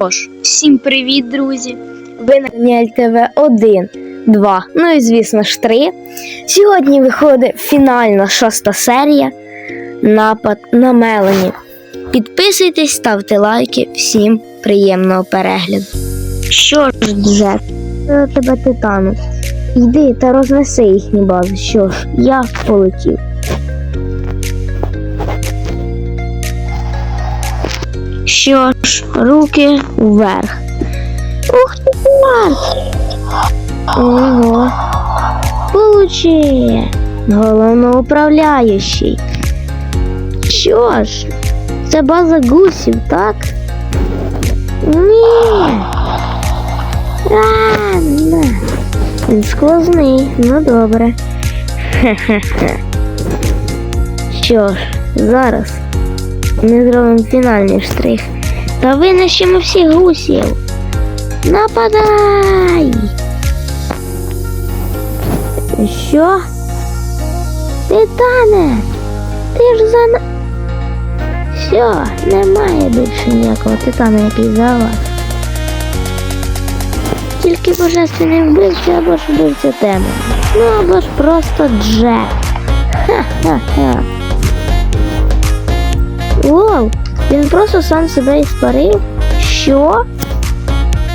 ж, всім привіт, друзі! Ви на каналі ТВ 1, 2, ну і звісно ж 3. Сьогодні виходить фінальна шоста серія Напад на Мелані. Підписуйтесь, ставте лайки. Всім приємного перегляду. Що ж, Джек, тебе титану. Йди та рознеси їхні бази. Що ж, я полетів. Що ж, руки вверх. Ух ти, клас! Ого. Получи. Головноуправляючий. Що ж, це база гусів, так? Ні. А, на. Він сквозний, ну добре. Хе-хе-хе. Що ж, зараз ми зробимо фінальний штрих. Та винищимо всіх гусів. Нападай! Що? Титане! Ти ж за. Все, немає більше ніякого титана, який за вас. Тільки божественний вбивця або ж вбивця теми. Ну або ж просто Джек. Ха-ха-ха. Воу, він просто сам себе і спарив. Що?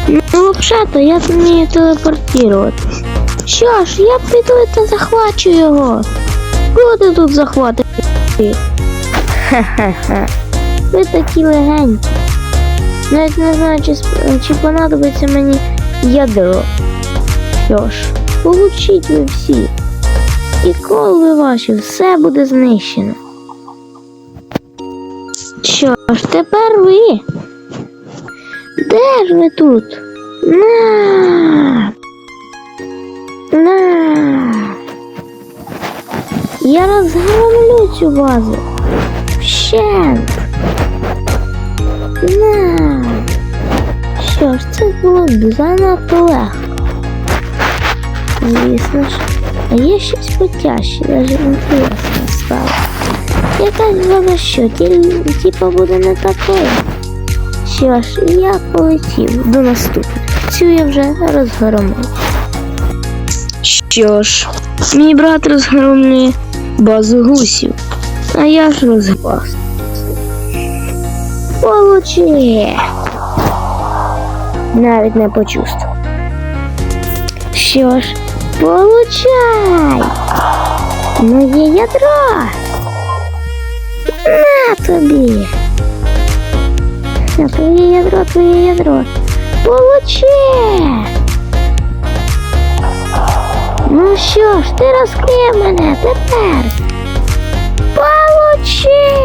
Ну, взагалі-то я вмію телепортуватись. Що ж, я піду та захвачу його. Куди тут захватити? Ха-ха-ха. Ви такі легенькі. Навіть не знаю, чи, чи понадобиться мені ядро. Що ж, получіть ви всі. І колби ваші, все буде знищено. Що ж, тепер ви? Де ж ви тут? На. На. Я розгромлю цю базу. Вщент. На. Що ж, це було занадто легко. Звісно ж. А є щось потяжче, навіть інтересно. Якась база що, типа буде не такою. Що ж, я полетів до наступної. Цю я вже розгромив. Що ж, мій брат розгромлює базу гусів, а я ж розглас. Получи! Навіть не почувствував. Що ж, получай! Моє ядро! На тобі! На твоє ядро, твоє ядро. Получи! Ну що ж, ти розкрив мене тепер. Получи!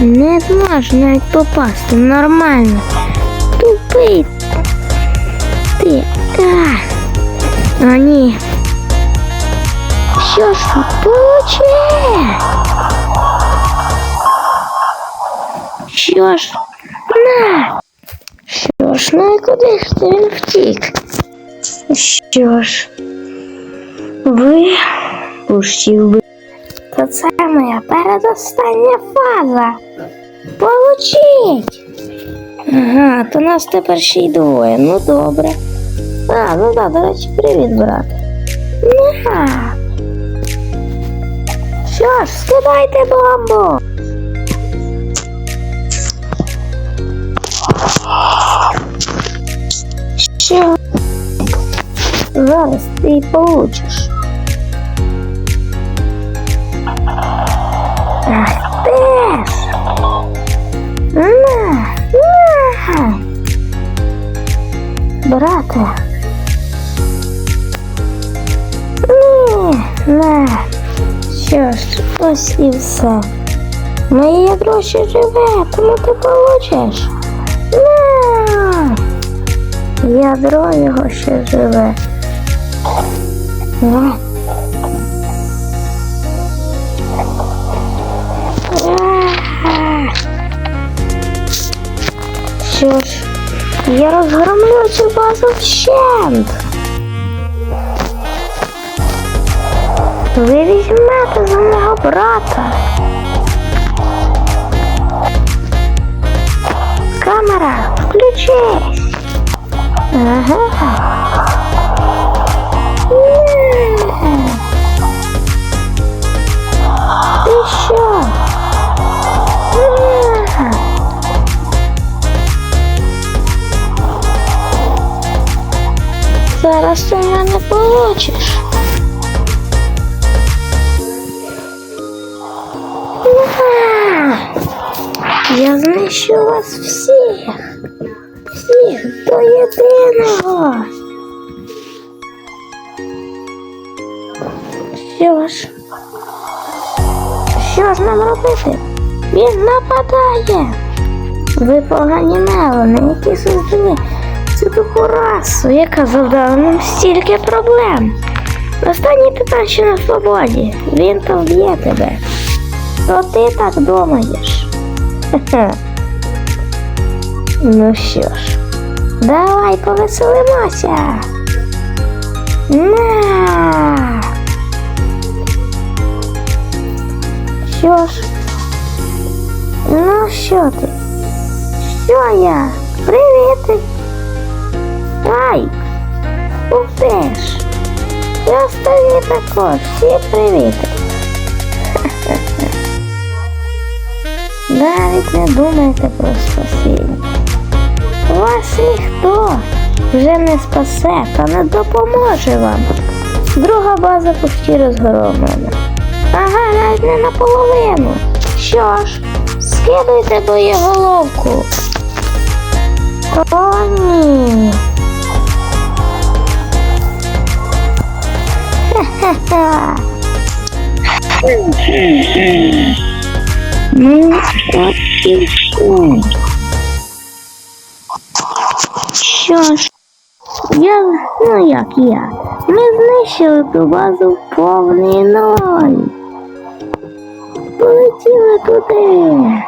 Не зможеш навіть попасти нормально. Тупий. Ти. А, а ні. Що ж! Що ж, на. Що ж, ну куди ж ти він втік? Що ж, ви пущив би. Та це моя фаза. Получіть. Ага, то нас тепер ще й двоє. Ну добре. А, ну да, до речі, привіт, брат. На. Що ж, скидайте бомбу. Що? Зараз ти получиш. Ах ж, і все. Моє ядро ще живе, тому ти получиш. На! Ядро його ще живе. На. Що ж, я розгромлю цю базу вщент. Ви візьмете за мого брата. камера, включись. Ага. Зараз ти мене получиш. Знищу вас всіх. Всіх до єдиного. Що ж? Що ж нам робити? Він нападає. Ви погані мелони, які создали цю таку расу, яка завдала нам стільки проблем. Останній титан ще на свободі. Він то вб'є тебе. То ти так думаєш. Хе-хе. Ну що ж, давай повеселимося. На. Що ж? Ну що ти? Що я? Привіт! Ай! Ж! І останні також, всі привіти. Навіть не думайте про спасіння. Вас ніхто вже не спасе та не допоможе вам. Друга база почти розгромлена. Ага, навіть не наполовину. Що ж, скидуйте боєголовку. О, ні. Ха-ха-ха. Ну, от і все. Що я, ну як я, ми знищили ту базу повний ноль. Полетіли туди.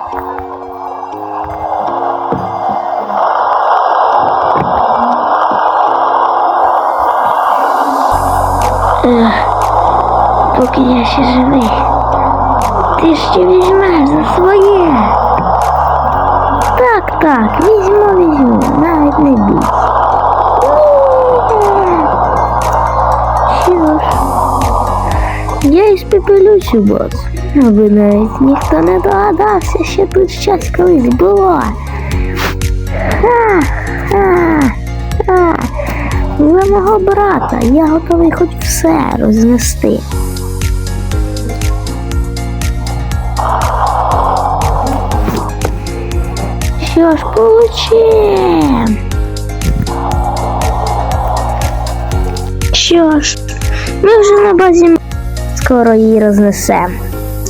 Поки я ще живий. Ти ще візьмеш за своє. Так, так, візьму, візьму, навіть не бійся. Я іспепелю цю базу, аби навіть ніхто не догадався, що тут щось колись було. Ха, ха, ха. За мого брата я готовий хоч все рознести. Що ж, получим. Що ж, ми вже на базі скоро її рознесемо.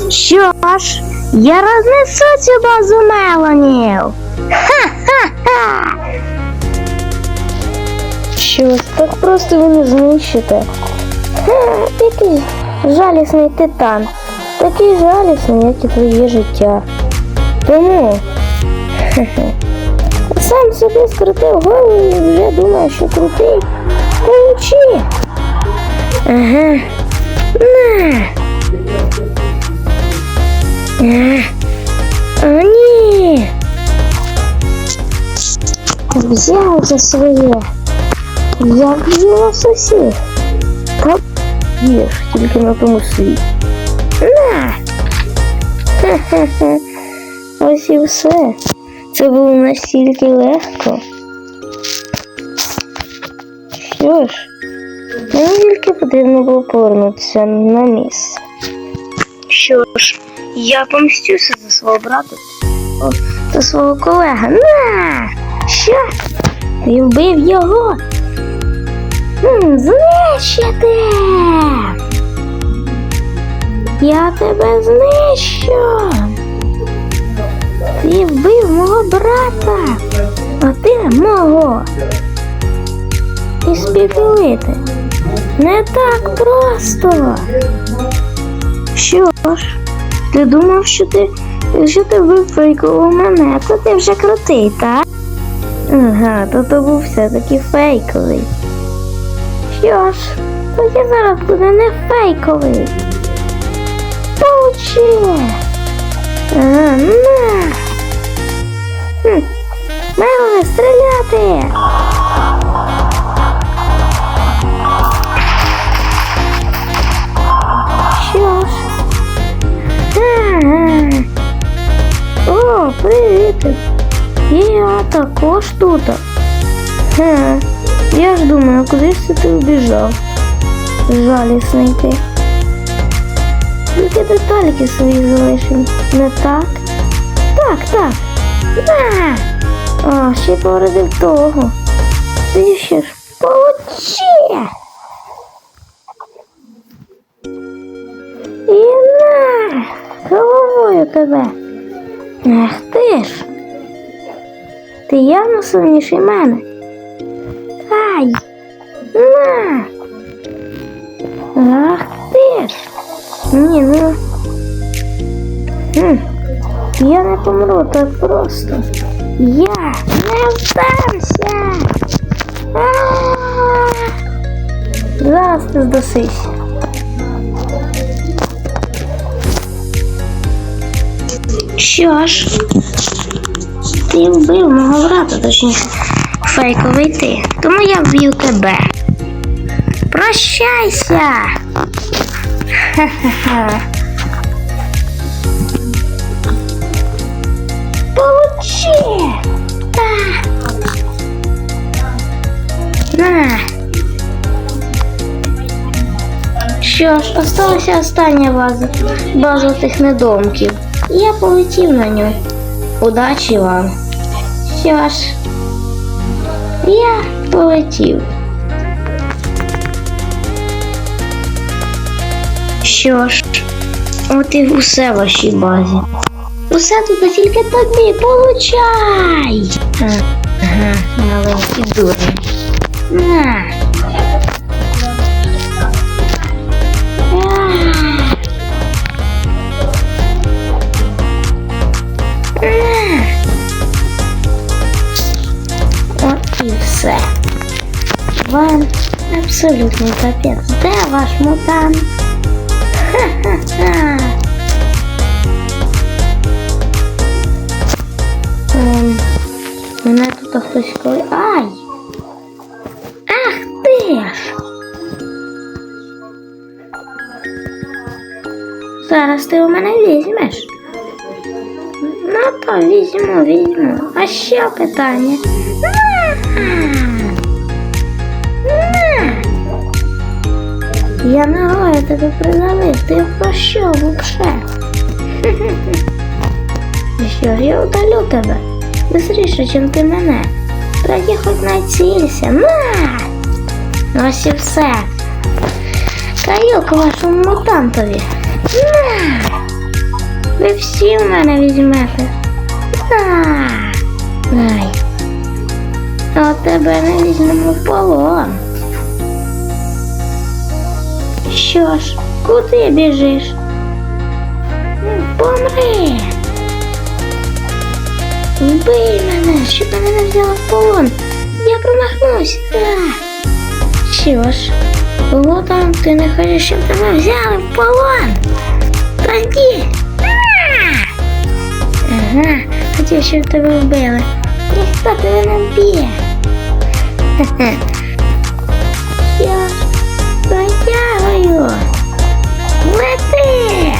Що ж, я рознесу цю базу мелонів. Ха-ха-ха! Що ж, так просто ви не знищите. Який жалісний титан. Такий жалісний, як і твоє життя. Тому. Сам собі скрутив голову і вже думає, що крутий. Получи. Ага. На. А. О, ні. Взяв за своє. Я б'ю вас усіх. Та їж тільки на тому світі. На. Хе-хе-хе. Ось і все. Це було настільки легко. Потрібно було повернутися на місце. Що ж, я помстюся за свого брата о, та свого колега. На! Що? Ти вбив його? Знищити! Я тебе знищу! Ти вбив мого брата, а ти мого. І спіпілити. Не так просто. Що ж, ти думав, що ти, якщо ти вбив мене, то ти вже крутий, так? Ага, то то був все-таки фейковий. Що ж, тоді зараз буде не фейковий. Получи! Ага, на! Хм, Мелоне, стріляти! Також тут. Ха. Я ж думаю, куди ж ти убіжав? Жалісний ти. Тільки детальки свої залишив. Не так? Так, так. На! А, ще породив того. Ти ще ж получи! І на! Головою тебе! Ах ти ж! Ти явно сильніший мене. Ай! На! Ах ти ж! Ні, ну. Я не помру так просто. Я не вдамся. Зараз ти здасися. Що ж, ти вбив мого брата, точніше, фейковий ти. Тому я вб'ю тебе. Прощайся! Ха-ха-ха. Получи! Та. На. Що ж, осталася остання база. База тих недомків. Я полетів на нього. Удачі вам. Що ж, я полетів. Що ж, от і усе в вашій базі. Усе тут тільки тобі, получай! Ага, маленький дурень. абсолютний капець. Де ваш мутант? Ха-ха-ха. Ем, мене тут хтось коли. Ай! Ах ти ж! Зараз ти у мене візьмеш. Ну то візьму, візьму. А ще питання. На! Я не гою тебе призовив, ти про що вообще? Що ж, я удалю тебе быстріше, чим ти мене. Тоді хоч націлься. На! Ось і все. Каюк вашому мутантові. На! Ви всі в мене візьмете. На! Ай. А тебе не візьмемо в полон. Що ж, куди біжиш? Помри! Вбий мене, щоб мене не взяла в полон. Я промахнусь. А. Що ж, кого там ти не хочеш, щоб тебе взяли в полон? Тоді. А. Ага, хотів, щоб тебе вбили. Ніхто тебе не вб'є. Протягую. Лети!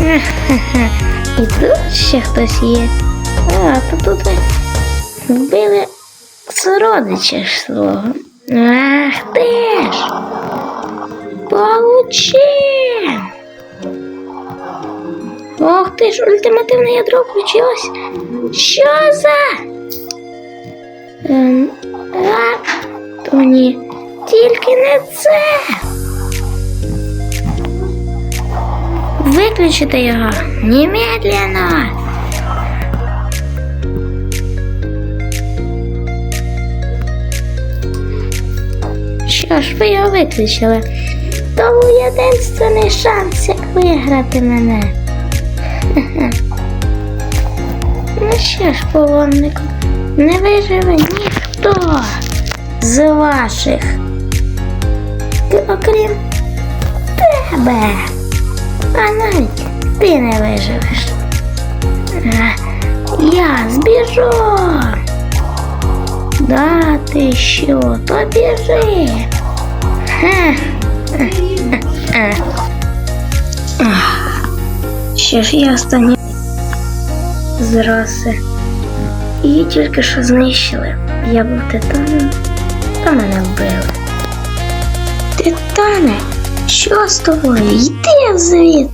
І тут ще хтось є. А, то тут вбили сородича свого. Ах ти ж! Получи! Ох ти ж, ультимативне ядро включилось. Що за? Ем, а, то ні. Тільки не це. Виключити його немедленно. Що ж, ви його виключили? То був єдинственний шанс, як виграти мене. Ну що ж, полоннику, не виживе ніхто з ваших. Окрім тебе. А навіть ти не виживеш. Е, Я збіжу. Да, ти що, то біжи. Що ж я останні з. Її тільки що знищили. Я був титаном, та мене вбили. Титане, що з тобою? Йди звід.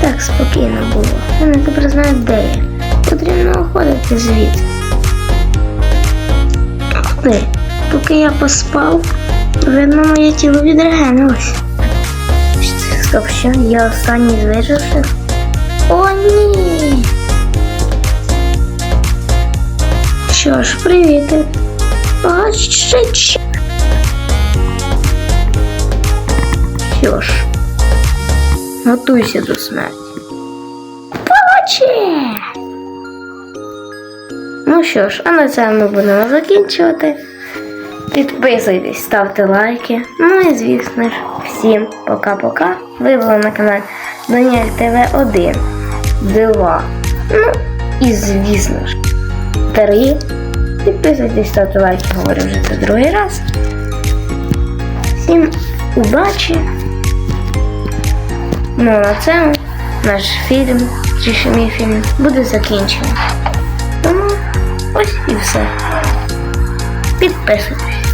Так спокійно було. Вони тепер знають, де я. Потрібно уходити звідси. Куди? Поки я поспав, видно, моє тіло відрегенилось. Стоп, що? Я останній з виживших? О, ні! Що ж, привіт. А ще. Що ж, готуйся до смерті. Поче! Ну що ж, а на цьому ми будемо закінчувати. Підписуйтесь, ставте лайки. Ну і звісно ж, всім пока-пока. Ви були на каналі Даніель ТВ 1, 2. Ну і звісно ж, 3. Підписуйтесь, ставте лайки, говорю вже це другий раз. Всім удачі! Ну а на цьому наш фільм, чи ще мій фільм, буде закінчений. Тому ось і все. Підписуйтесь.